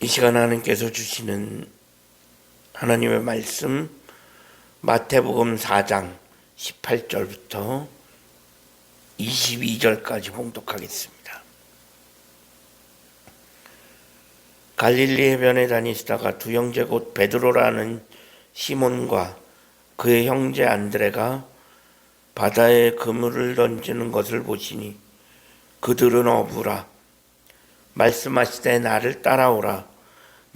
이 시간 하나님께서 주시는 하나님의 말씀 마태복음 4장 18절부터 22절까지 봉독하겠습니다. 갈릴리 해변에 다니시다가 두 형제 곧 베드로라는 시몬과 그의 형제 안드레가 바다에 그물을 던지는 것을 보시니 그들은 어부라 말씀하시되 나를 따라오라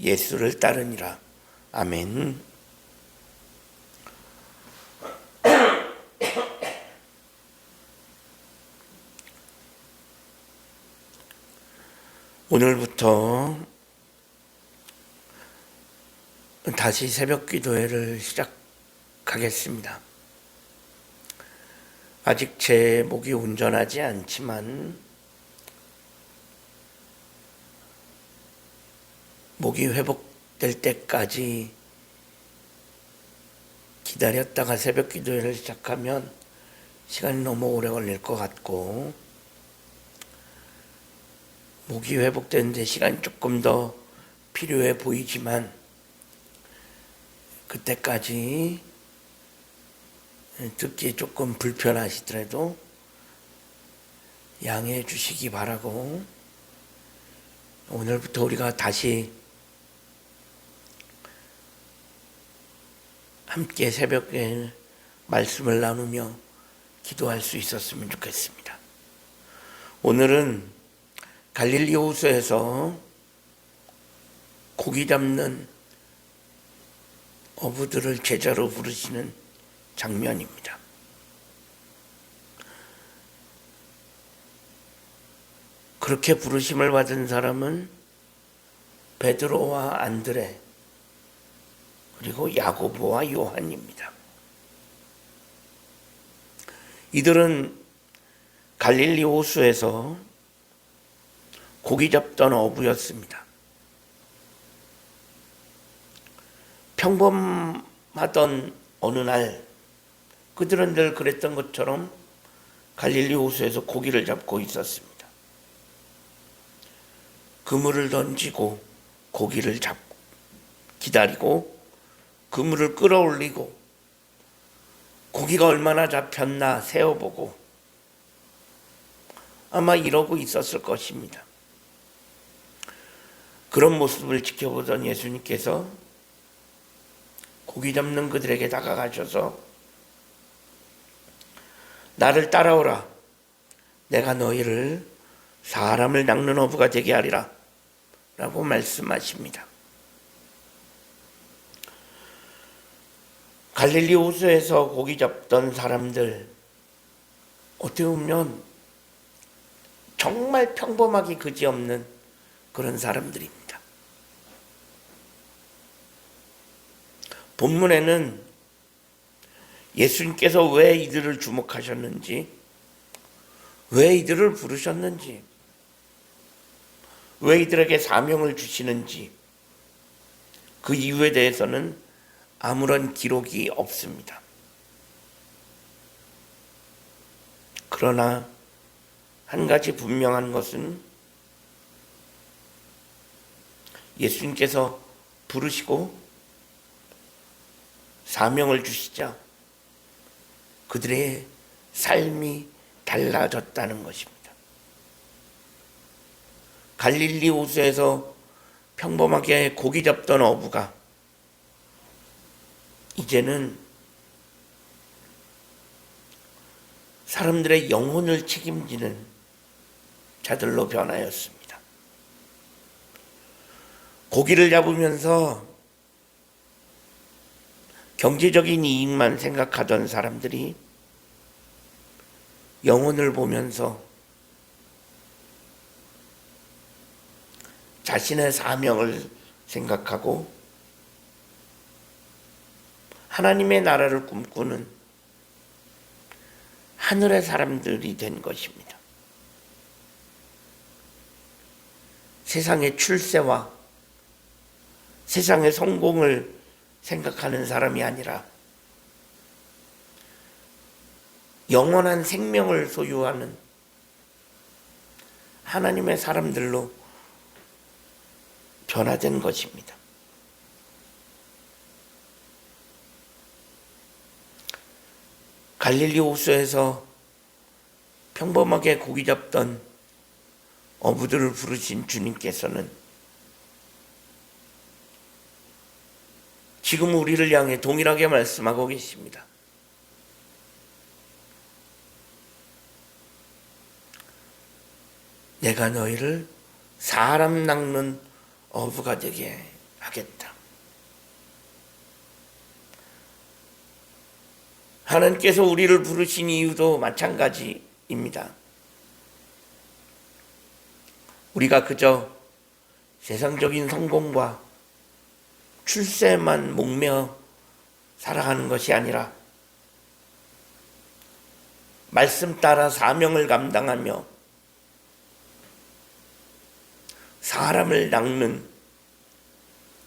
예수를 따르니라. 아멘. 오늘부터 다시 새벽 기도회를 시작하겠습니다. 아직 제 목이 온전하지 않지만 목이 회복될 때까지 기다렸다가 새벽 기도회를 시작하면 시간이 너무 오래 걸릴 것 같고 목이 회복되는데 시간이 조금 더 필요해 보이지만 그때까지 듣기 조금 불편하시더라도 양해해 주시기 바라고 오늘부터 우리가 다시 함께 새벽에 말씀을 나누며 기도할 수 있었으면 좋겠습니다. 오늘은 갈릴리 호수에서 고기 잡는 어부들을 제자로 부르시는 장면입니다. 그렇게 부르심을 받은 사람은 베드로와 안드레 그리고 야고보와 요한입니다. 이들은 갈릴리 호수에서 고기 잡던 어부였습니다. 평범하던 어느 날 그들은 늘 그랬던 것처럼 갈릴리 호수에서 고기를 잡고 있었습니다. 그물을 던지고 고기를 잡고 기다리고 그물을 끌어올리고 고기가 얼마나 잡혔나 세어보고 아마 이러고 있었을 것입니다. 그런 모습을 지켜보던 예수님께서 고기 잡는 그들에게 다가가셔서 나를 따라오라. 내가 너희를 사람을 낚는 어부가 되게 하리라. 라고 말씀하십니다. 갈릴리 호수에서 고기 잡던 사람들, 어떻게 보면 정말 평범하기 그지없는 그런 사람들입니다. 본문에는 예수님께서 왜 이들을 주목하셨는지, 왜 이들을 부르셨는지, 왜 이들에게 사명을 주시는지, 그 이유에 대해서는 아무런 기록이 없습니다. 그러나 한 가지 분명한 것은 예수님께서 부르시고 사명을 주시자 그들의 삶이 달라졌다는 것입니다. 갈릴리 호수에서 평범하게 고기 잡던 어부가 이제는 사람들의 영혼을 책임지는 자들로 변하였습니다. 고기를 잡으면서 경제적인 이익만 생각하던 사람들이 영혼을 보면서 자신의 사명을 생각하고 하나님의 나라를 꿈꾸는 하늘의 사람들이 된 것입니다. 세상의 출세와 세상의 성공을 생각하는 사람이 아니라 영원한 생명을 소유하는 하나님의 사람들로 변화된 것입니다. 갈릴리 호수에서 평범하게 고기 잡던 어부들을 부르신 주님께서는 지금 우리를 향해 동일하게 말씀하고 계십니다. 내가 너희를 사람 낚는 어부가 되게 하겠다. 하나님께서 우리를 부르신 이유도 마찬가지입니다. 우리가 그저 세상적인 성공과 출세만 목매어 살아가는 것이 아니라 말씀 따라 사명을 감당하며 사람을 낚는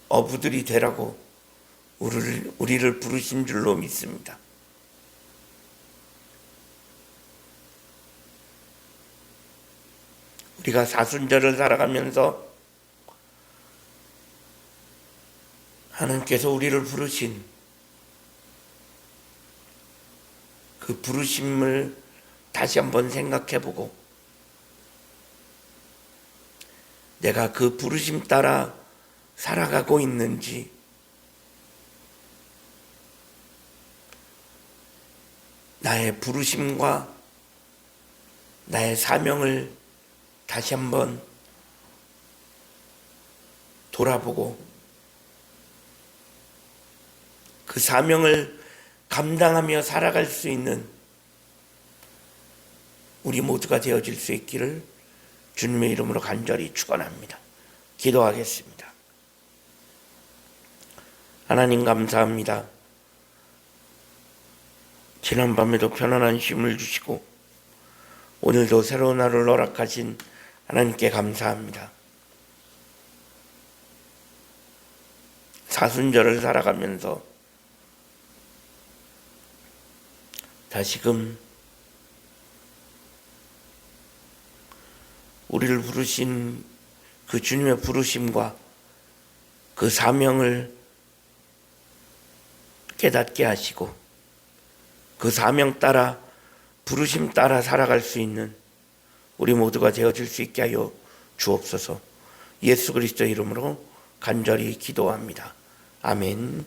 어부들이 되라고 우리를, 우리를 부르신 줄로 믿습니다. 우리가 사순절을 살아가면서 하나님께서 우리를 부르신 그 부르심을 다시 한번 생각해 보고 내가 그 부르심 따라 살아가고 있는지 나의 부르심과 나의 사명을 다시 한번 돌아보고 그 사명을 감당하며 살아갈 수 있는 우리 모두가 되어질 수 있기를 주님의 이름으로 간절히 축원합니다. 기도하겠습니다. 하나님 감사합니다. 지난밤에도 편안한 쉼을 주시고 오늘도 새로운 하루를 허락하신 하나님께 감사합니다. 사순절을 살아가면서 다시금 우리를 부르신 그 주님의 부르심과 그 사명을 깨닫게 하시고 그 사명 따라 부르심 따라 살아갈 수 있는 우리 모두가 되어질 수 있게 하여 주옵소서 예수 그리스도 이름으로 간절히 기도합니다. 아멘.